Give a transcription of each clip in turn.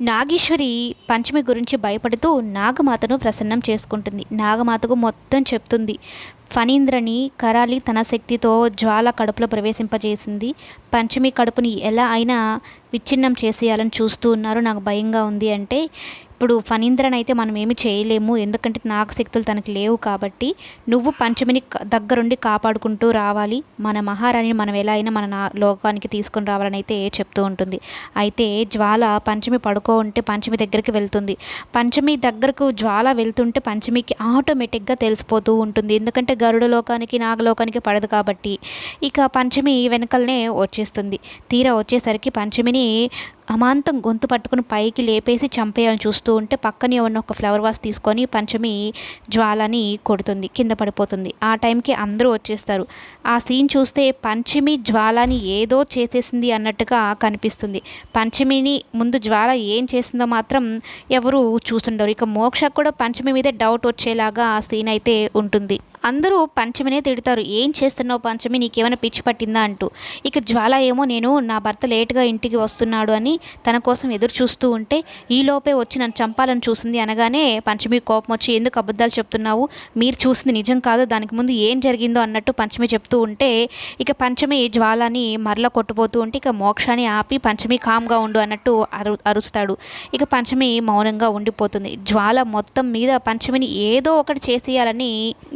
నాగేశ్వరి పంచమి గురించి భయపడుతూ నాగమాతను ప్రసన్నం చేసుకుంటుంది. నాగమాతకు మొత్తం చెప్తుంది. ఫణీంద్రని కరాలి తన శక్తితో జ్వాల కడుపులో ప్రవేశింపజేసింది. పంచమి కడుపుని ఎలా అయినా విచ్ఛిన్నం చేసేయాలని చూస్తూ ఉన్నారు. నాకు భయంగా ఉంది అంటే ఇప్పుడు ఫణీంద్రన్ అయితే మనం ఏమి చేయలేము. ఎందుకంటే నాగశక్తులు తనకు లేవు కాబట్టి నువ్వు పంచమిని దగ్గరుండి కాపాడుకుంటూ రావాలి. మన మహారాణిని మనం ఎలా అయినా మన నా- లోకానికి తీసుకొని రావాలని అయితే చెప్తూ ఉంటుంది. అయితే జ్వాల పంచమి పడుకో ఉంటే పంచమి దగ్గరికి వెళ్తుంది. పంచమి దగ్గరకు జ్వాల వెళ్తుంటే పంచమికి ఆటోమేటిక్గా తెలిసిపోతూ ఉంటుంది. ఎందుకంటే గరుడ లోకానికి నాగలోకానికి పడదు కాబట్టి ఇక పంచమి వెనకలనే వచ్చేస్తుంది. తీరా వచ్చేసరికి పంచమిని అమాంతం గొంతు పట్టుకుని పైకి లేపేసి చంపేయాలని చూస్తూ ఉంటే పక్కనే ఉన్న ఒక ఫ్లవర్ వాస్ తీసుకొని పంచమి జ్వాలని కొడుతుంది కింద పడిపోతుంది. ఆ టైంకి అందరూ వచ్చేస్తారు. ఆ సీన్ చూస్తే పంచమి జ్వాలని ఏదో చేసేసింది అన్నట్టుగా కనిపిస్తుంది. పంచమిని ముందు జ్వాల ఏం చేసిందో మాత్రం ఎవరు చూసుండరు. ఇక మోక్షకు కూడా పంచమి మీదే డౌట్ వచ్చేలాగా ఆ సీన్ అయితే ఉంటుంది. అందరూ పంచమినే తిడతారు. ఏం చేస్తున్నావు పంచమి? నీకేమైనా పిచ్చి పట్టిందా? అంటూ. ఇక జ్వాల ఏమో నేను నా భర్త లేటుగా ఇంటికి వస్తున్నాడు అని తన కోసం ఎదురు చూస్తూ ఉంటే ఈలోపే వచ్చి నన్ను చంపాలని చూసింది అనగానే పంచమి కోపం వచ్చి ఎందుకు అబద్ధాలు చెప్తున్నావు? మీరు చూసింది నిజం కాదు. దానికి ముందు ఏం జరిగిందో అన్నట్టు పంచమి చెప్తూ ఉంటే ఇక పంచమి జ్వాలని మరల కొట్టుపోతూ ఉంటే ఇక మోక్షాన్ని ఆపి పంచమి కామ్గా ఉండు అన్నట్టు అరు అరుస్తాడు. ఇక పంచమి మౌనంగా ఉండిపోతుంది. జ్వాల మొత్తం మీద పంచమిని ఏదో ఒకటి చేసేయాలని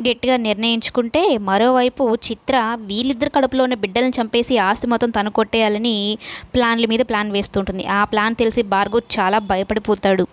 గట్టిగా నిర్ణయించుకుంటే మరోవైపు చిత్ర వీళ్ళిద్దరు కడుపులో ఉన్న బిడ్డలను చంపేసి ఆస్తి మొత్తం తను కొట్టేయాలని ప్లాన్ల మీద ప్లాన్ వేస్తుంటుంది. ఆ ప్లాన్ తెలిసి భార్గవ్ చాలా భయపడిపోతాడు.